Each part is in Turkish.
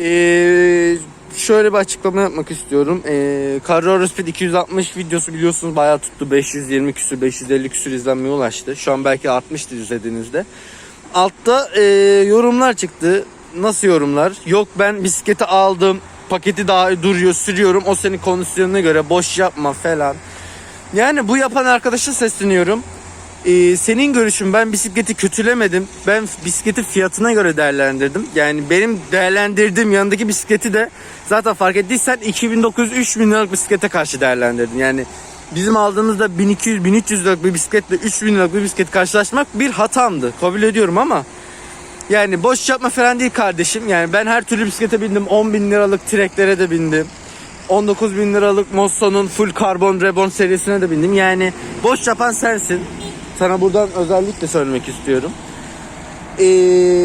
Ee, şöyle bir açıklama yapmak istiyorum. Ee, Carrera Speed 260 videosu biliyorsunuz bayağı tuttu. 520 küsür, 550 küsür izlenmeye ulaştı. Şu an belki artmıştır izlediğinizde. Altta ee, yorumlar çıktı. Nasıl yorumlar? Yok ben bisikleti aldım. Paketi daha duruyor, sürüyorum. O senin kondisyonuna göre boş yapma falan. Yani bu yapan arkadaşa sesleniyorum. Ee, senin görüşün ben bisikleti kötülemedim. Ben bisikleti fiyatına göre değerlendirdim. Yani benim değerlendirdiğim yanındaki bisikleti de zaten fark ettiysen 2900-3000 liralık bisiklete karşı değerlendirdim. Yani bizim aldığımızda 1200-1300 liralık bir bisikletle 3000 liralık bir bisiklet karşılaşmak bir hatamdı. Kabul ediyorum ama yani boş yapma falan değil kardeşim. Yani ben her türlü bisiklete bindim. 10 bin liralık treklere de bindim. 19 bin liralık Mosso'nun full karbon reborn serisine de bindim. Yani boş yapan sensin. Sana buradan özellikle söylemek istiyorum. Ee,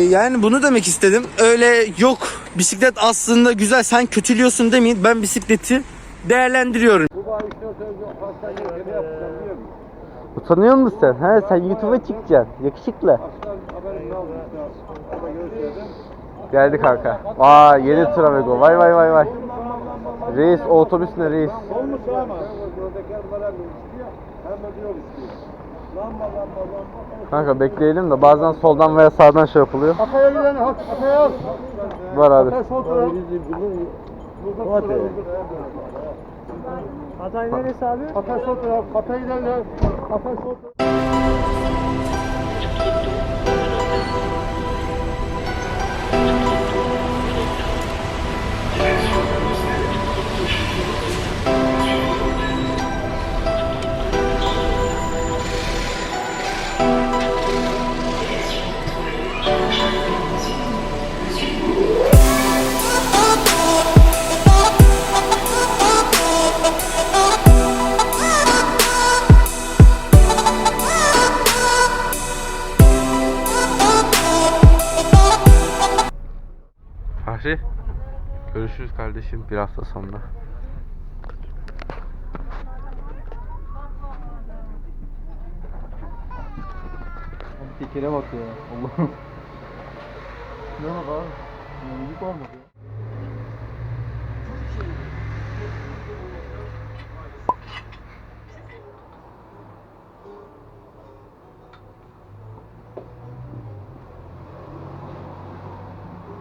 yani bunu demek istedim. Öyle yok bisiklet aslında güzel sen kötülüyorsun demeyin. Ben bisikleti değerlendiriyorum. Utanıyor musun sen? He sen YouTube'a çıkacaksın. Yakışıklı. Geldi kanka. Vay yeni Travego. Vay vay vay vay. Reis o otobüs ne reis? Olmuş ama. Buradaki arabalar da istiyor. Hem de yol istiyor. Lamba lamba lamba. Kanka bekleyelim de bazen soldan veya sağdan şey yapılıyor. Kafaya giden hak, kafaya al. Var abi. Kafaya sol taraf. Hatay neresi abi? Kafaya sol taraf. Kafaya gidenler. Kafaya sol taraf. Bir hafta sonra. Tekere bak ya. Allah'ım. Ne bak abi? Yük olmadı.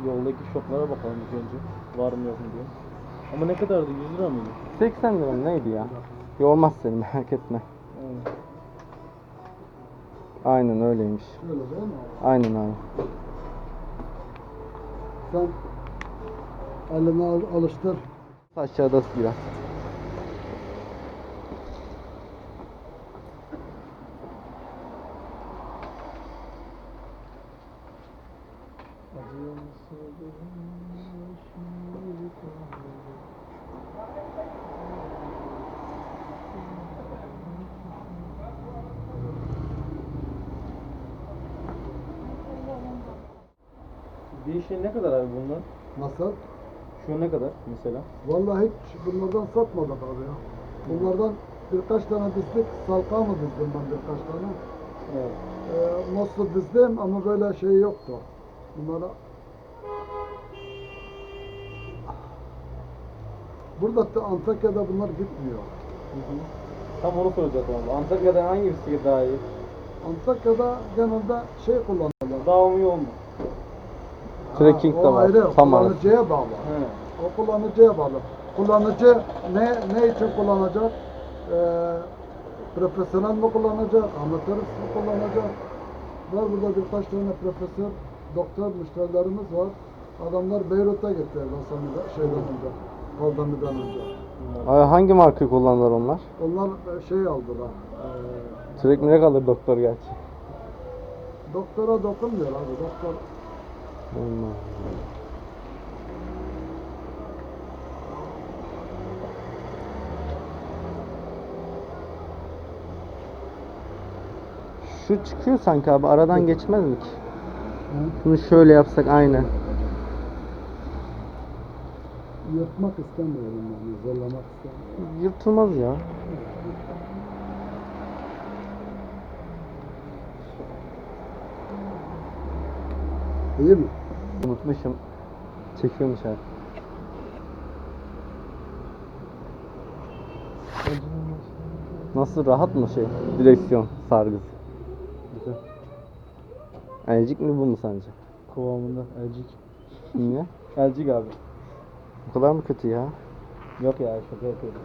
Yoldaki şoklara bakalım ilk önce. Var mı yok mu diye. Ama ne kadardı? 100 lira mıydı? 80 lira mı neydi ya? Yormaz seni merak etme. Evet. Aynen öyleymiş. Öyle değil mi? Aynen abi. Sen eline al, alıştır. Aşağıda biraz. Şey ne kadar abi bunlar? Nasıl? Şu ne kadar mesela? Vallahi hiç bunlardan satmadık abi ya. Bunlardan birkaç tane dizdik. Salka mı dizdim ben birkaç tane? Evet. Ee, nasıl dizdim ama böyle şey yoktu. Bunlara Burada da Antakya'da bunlar. Hı hı. Tam onu soracaktım abi. Antakya'da hangi bisiklet daha iyi? Antakya'da genelde şey kullanıyorlar. Daha mı yol mu? Trekking de var, Ayrı, tam arası. kullanıcıya bağlı. He. O kullanıcıya bağlı. Kullanıcı ne ne için kullanacak? Ee, profesyonel mi kullanacak? Amatör mü kullanacak? Var burada birkaç tane profesör, doktor müşterilerimiz var. Adamlar Beyrut'a gitti Hasan'da şeyden önce, pandemiden önce. Abi hangi markayı kullanırlar onlar? Onlar e, şey aldılar. ee, Trek ne kalır doktor gerçi. doktora dokunmuyor abi. Doktor Allah. Şu çıkıyor sanki abi aradan geçmez mi ki? Bunu şöyle yapsak aynen. yırtmak istemiyorum yani, zorlamak istemiyorum. Yırtılmaz ya. İyi mi? Unutmuşum. Çekiyormuş abi. Nasıl rahat mı şey? Direksiyon sargısı. Güzel. Elcik mi bu mu sence? Kıvamında elcik. Niye? Elcik abi. Bu kadar mı kötü ya? Yok ya şaka yapıyorum.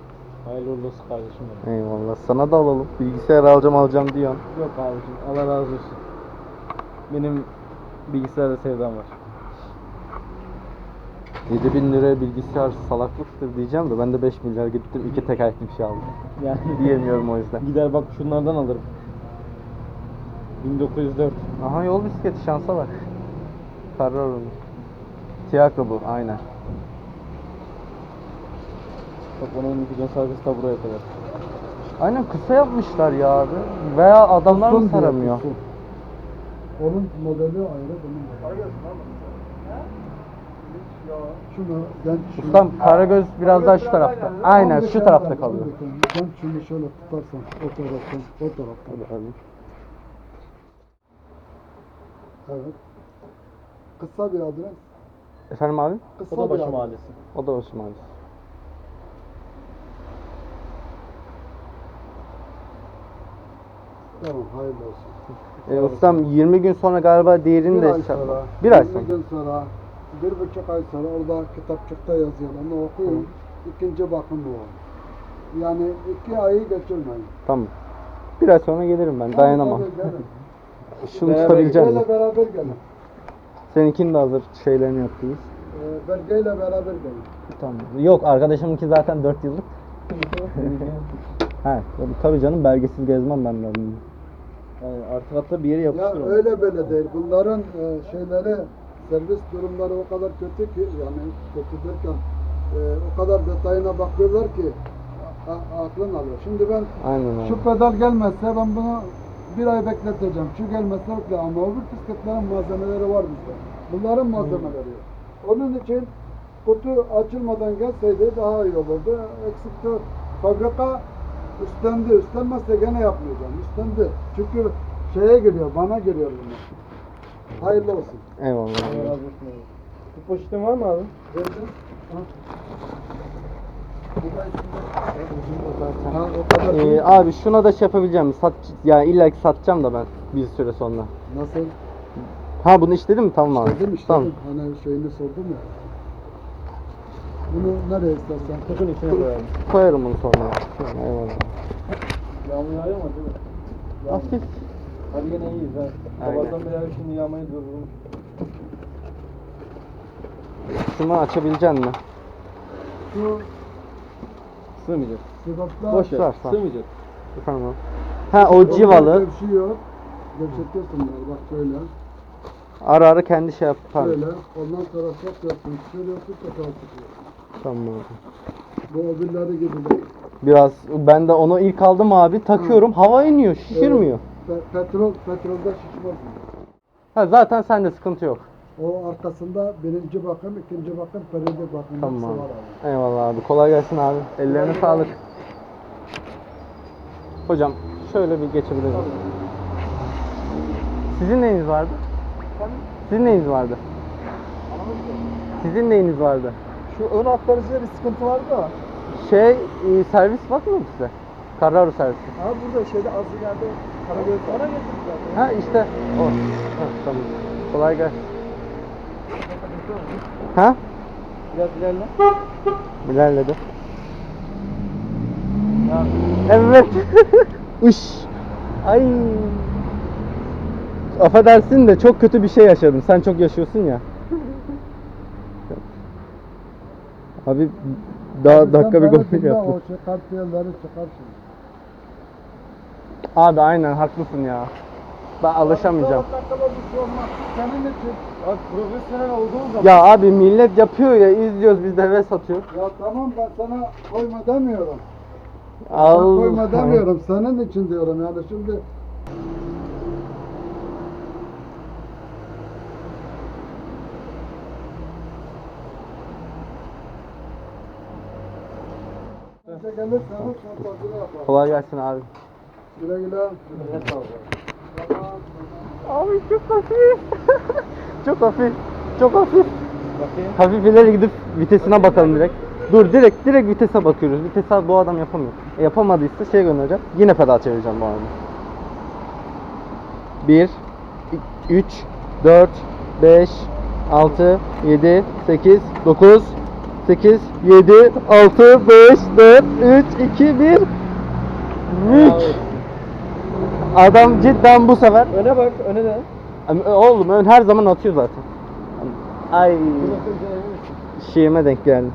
Hayırlı uğurlu olsun kardeşim benim. Eyvallah. Sana da alalım. Bilgisayar alacağım alacağım diyorsun. Yok abicim Allah razı olsun. Benim bilgisayarda sevdam var. 7000 liraya bilgisayar salaklıktır diyeceğim de ben de 5 milyar gittim iki tekerlekli bir şey aldım. Yani Diyemiyorum o yüzden. Gider bak şunlardan alırım. 1904. Aha yol bisikleti şansa bak. Carrara'nın. Tiyakro bu aynen. Bak onun milyon sargısı da buraya kadar. Aynen kısa yapmışlar ya abi. Veya adamlar mı diyor, saramıyor? uzun. Onun modeli ayrı, bunun modeli. Şunu, ben şunu... Ustam Karagöz biraz daha şu tarafta. Aynen şu tarafta kalıyor. Ben şunu şöyle tutarsam o taraftan, o taraftan. Evet. Kısa bir adres. Efendim abi? Kısa bir Odabaşı adres. Mahallesi. O da olsun abi. Tamam, hayırlı olsun. E, ustam 20 gün sonra galiba diğerini Bir de ay sonra, Bir ay 20 sonra. gün sonra, bir buçuk ay sonra orada kitapçıkta yazıyor. Onu okuyun. İkinci bakım bu. Yani iki ayı geçirmeyin. Tamam. Bir ay sonra gelirim ben. Dayanamam. Tabii, gelin. Şunu tutabileceğim? Belgeyle beraber gelin. Seninkini de hazır şeylerini yaptınız. Ee, belgeyle beraber gelin. Tamam. Yok arkadaşımınki zaten 4 yıllık. Tabii, tabii canım belgesiz gezmem ben de. Yani artık hatta bir yere Ya yapıştır onu. öyle böyle değil. Bunların e, şeyleri, servis durumları o kadar kötü ki yani kötü derken e, o kadar detayına bakıyorlar ki a- a- aklın alıyor. Şimdi ben Aynen öyle. şu pedal gelmezse ben bunu bir ay bekleteceğim. Şu gelmezse bekle ama öbür bisikletlerin malzemeleri var bizde. Bunların malzemeleri yok. Onun için kutu açılmadan gelseydi daha iyi olurdu. Eksikti. Fabrika üstlendi. Üstlenmezse gene yapmayacağım. Üstlendi. Çünkü şeye giriyor, bana giriyor bunlar. Hayırlı olsun. Eyvallah. Allah razı olsun. Bu poşetin var mı abi? Verdim. Ee, abi şuna da şey yapabileceğim. Sat, yani illa ki satacağım da ben bir süre sonra. Nasıl? Ha bunu işledin mi? Tamam abi. Dedim işte. Tamam. Hani şeyini sordum ya. Bunu nereye istersen. Kutunun içine koyalım. Koyarım bunu sonra. Eyvallah. Yağmur yağıyor mu değil mi? Hafif. Hadi gene iyiyiz ha. Aynen. Sabahtan beri şimdi yağmayı durdurmuş. Şunu açabilecek mi? Şu Sığmayacak. sıvaplar. Boş ver. Sar. Sığmayacak. Efendim. Ha o civalı. Gevşiyor. Gevşetiyorsun bunları bak şöyle. Ara ara kendi şey yapar. Şöyle. Ondan sonra sokuyorsun. Sürüyorsun tekrar tutuyorsun. Tamam abi. Bu öbürleri gibi değil. Biraz ben de onu ilk aldım abi takıyorum hava iniyor şişirmiyor. Pe- petrol, petrolde şişmez? Ha zaten sende sıkıntı yok. O arkasında birinci bakım, ikinci bakım, periyodik bakım. Tamam hepsi abi. var abi. Eyvallah abi kolay gelsin abi. Ellerine sağlık. Hocam şöyle bir geçebilir miyim? Sizin neyiniz vardı? Sizin neyiniz vardı? Sizin neyiniz vardı? Şu ön aktarıcıda bir sıkıntı vardı da. Şey e, servis var mı size? Carraro servisi. Ha burada şeyde az ileride Karagöz Ona getirdiler. Ha işte o. Ha, tamam. Kolay gelsin. Ha? Biraz ilerle. İlerledi. Ya. Evet. Uş. Ay. Affedersin de çok kötü bir şey yaşadım. Sen çok yaşıyorsun ya. Abi daha dakika bir gol yaptım. O şey kalp yerleri çıkar şimdi. Abi aynen haklısın ya. Ben alışamayacağım. Şey. Senin için. Abi profesyonel olduğun zaman. Ya abi millet yapıyor ya izliyoruz biz de heves atıyor. Ya tamam ben sana koyma demiyorum. Al. koyma demiyorum. Senin için diyorum yani şimdi. Önce gelirsen yapalım. Kolay gelsin abi. Güle güle. Abi çok hafif. çok hafif. Çok hafif. Bakayım. Hafif ileri gidip vitesine bakalım direkt. Dur direkt direkt vitese bakıyoruz. Vitese bu adam yapamıyor. E, yapamadıysa şey göndereceğim. Yine pedal çevireceğim bu arada. 1 3 4 5 6 7 8 9 8 7 6 5 4 3 2 1 Mük. Adam cidden bu sefer Öne bak, öne de. Oğlum ön her zaman atıyor zaten. Ay şeyime denk geldi.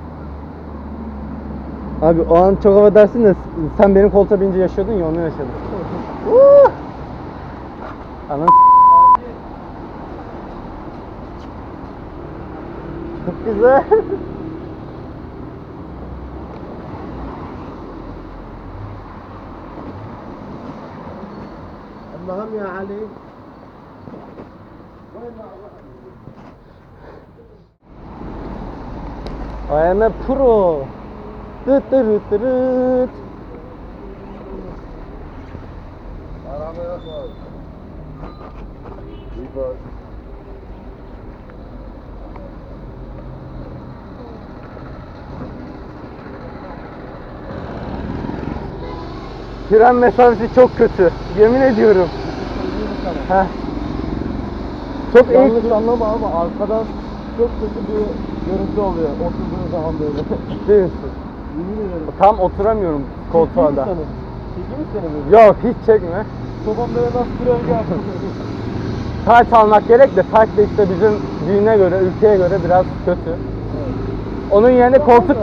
Abi o an çok affedersin de sen benim koltuğa binince yaşıyordun ya onu yaşadım. Uh! Anan Çok güzel. Allah'ım ya Ali. I am a pro. Dıt dırıt dırıt. Arabaya bak. İyi bak. Fren mesafesi çok kötü. Yemin ediyorum. Heh. Çok Yanlış iyi. anlama ama arkadan çok kötü bir görüntü oluyor oturduğun zaman böyle. Değil? Yemin ederim. Tam oturamıyorum koltuğa da. Çekeyim mi seni böyle? Yok hiç çekme. Babam böyle nasıl bir yaptı? Taç almak gerek de taç da işte bizim düğüne göre, ülkeye göre biraz kötü. Onun yerine koltuk...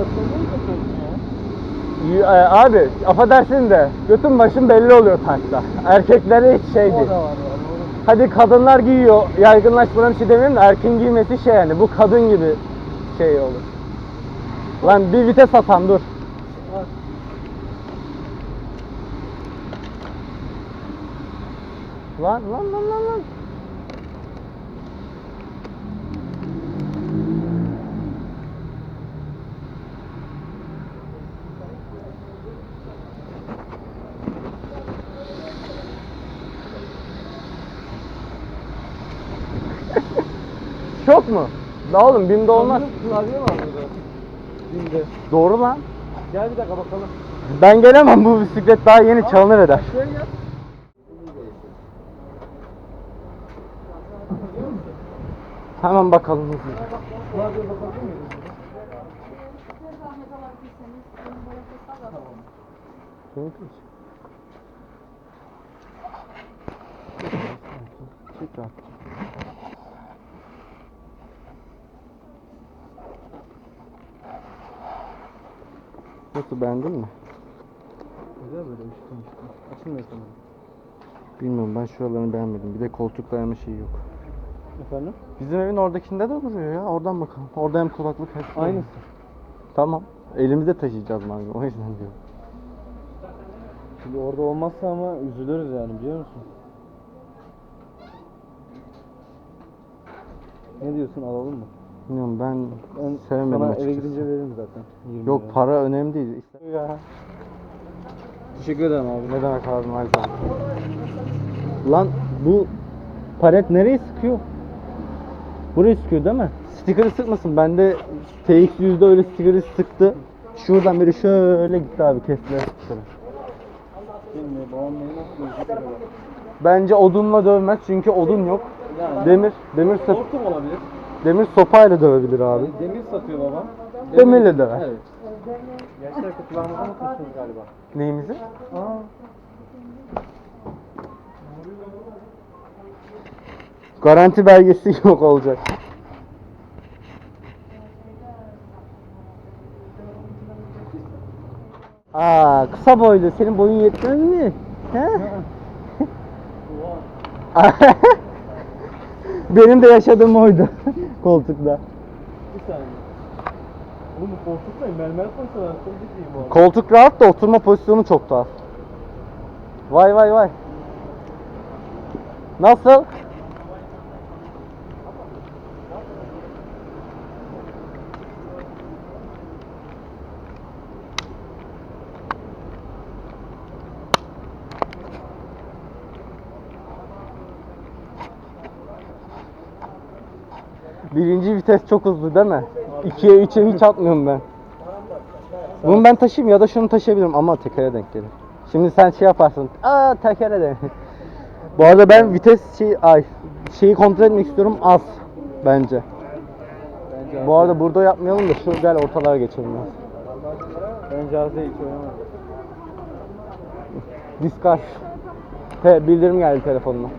Y- e, Abi affedersin de götün başın belli oluyor taçta. Erkeklere hiç şey O değil. da var yani. Hadi kadınlar giyiyor, yaygınlaşmadan bir şey demiyorum da erkeğin giymesi şey yani bu kadın gibi şey olur. Lan bir vites atan dur. Lan lan lan lan lan. Çok mu? La oğlum BİM'de olmaz. Klavye var burada. Şimdi. Doğru lan. Gel bir dakika bakalım. Ben gelemem bu bisiklet daha yeni çalınır eder. Gel. Hemen bakalım. Klavye bakabilir miyiz? yapalım. Çık rahat. Nasıl beğendin mi? Güzel böyle üstten üstten. Açılmıyor sanırım. Bilmiyorum ben şuralarını beğenmedim. Bir de koltuk dayama şeyi yok. Efendim? Bizim evin oradakinde de duruyor ya. Oradan bakalım. Orada hem kulaklık hem Aynısı. Tamam. Elimizde taşıyacağız malzeme. O yüzden diyorum. Şimdi orada olmazsa ama üzülürüz yani biliyor musun? Ne diyorsun alalım mı? Bilmiyorum ben Ben sevmedim sana açıkçası. eve gidince veririm zaten. 20 Yok lira. para önemli değil. Ya. Teşekkür ederim abi. Ne demek abi her zaman. Lan bu palet nereye sıkıyor? Burayı sıkıyor değil mi? Stikeri sıkmasın. Bende TX yüzde öyle stikeri sıktı. Şuradan biri şöyle gitti abi kestiler stikeri. Bence odunla dövmez çünkü odun yok. Demir, demir Hortum olabilir. Demir sopayla dövebilir abi. Demir satıyor babam. Demirle döver. Evet. Gençler kutularımızı unutmuşsunuz galiba. Neyimizi? Aa. Garanti belgesi yok olacak. Aa kısa boylu. Senin boyun yetmez mi? He? Benim de yaşadığım oydu koltukta. Bir saniye. Oğlum bu koltuk da mermer koysalar çok ciddiyim bu arada. Koltuk rahat da oturma pozisyonu çok tuhaf. Vay vay vay. Nasıl? Birinci vites çok hızlı değil mi? 2'ye 3'e hiç atmıyorum ben. Bunu ben taşıyayım ya da şunu taşıyabilirim ama tekere denk gelir. Şimdi sen şey yaparsın. Aa tekere de. Bu arada ben vites şey ay şeyi kontrol etmek istiyorum az bence. Bence Bu arada burada yapmayalım da şu gel ortalara geçelim biraz. Bence az değil hiç oynamadı. Discuss. He bildirim geldi telefonuma.